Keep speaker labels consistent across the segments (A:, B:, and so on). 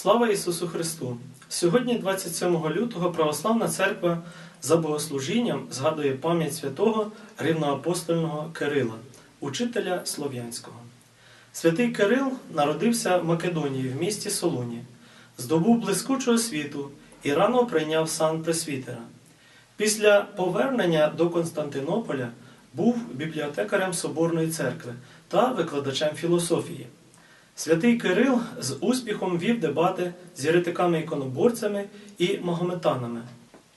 A: Слава Ісусу Христу! Сьогодні, 27 лютого, Православна Церква за богослужінням згадує пам'ять святого рівноапостольного Кирила, учителя Слов'янського. Святий Кирил народився в Македонії в місті Солуні, здобув блискучу освіту і рано прийняв сан пресвітера. Після повернення до Константинополя був бібліотекарем Соборної церкви та викладачем філософії. Святий Кирил з успіхом вів дебати з єретиками-іконоборцями і магометанами.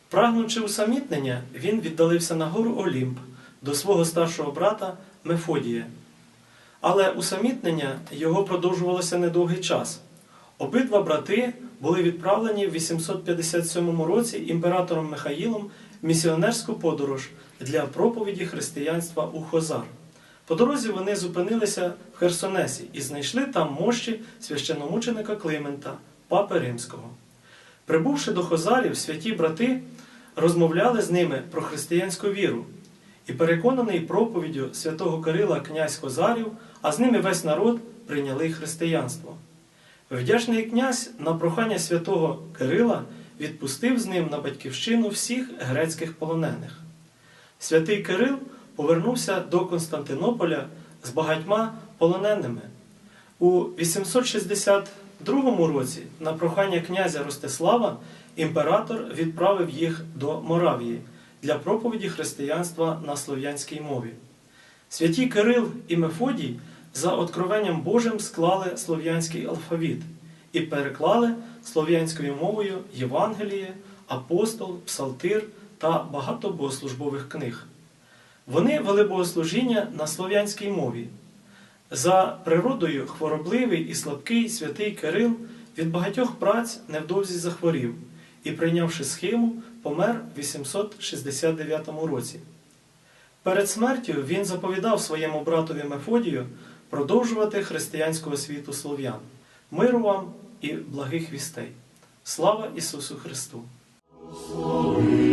A: Прагнучи усамітнення, він віддалився на гору Олімп до свого старшого брата Мефодія. Але усамітнення його продовжувалося недовгий час. Обидва брати були відправлені в 857 році імператором Михаїлом в місіонерську подорож для проповіді християнства у Хозар. По дорозі вони зупинилися в Херсонесі і знайшли там мощі священомученика Климента, папи Римського. Прибувши до Хозарів, святі брати розмовляли з ними про християнську віру. І переконаний проповіддю святого Кирила князь Хозарів, а з ними весь народ прийняли християнство. Вдячний князь на прохання святого Кирила відпустив з ним на батьківщину всіх грецьких полонених. Святий Кирил повернувся до Константинополя з багатьма полоненими. У 862 році на прохання князя Ростислава імператор відправив їх до Моравії для проповіді християнства на слов'янській мові. Святі Кирил і Мефодій за откровенням Божим склали слов'янський алфавіт і переклали слов'янською мовою Євангеліє, апостол, псалтир та багато богослужбових книг. Вони вели богослужіння на слов'янській мові. За природою хворобливий і слабкий святий Кирил від багатьох праць невдовзі захворів і, прийнявши схему, помер в 869 році. Перед смертю він заповідав своєму братові Мефодію продовжувати християнську освіту слов'ян. Миру вам і благих вістей. Слава Ісусу Христу!
B: Слави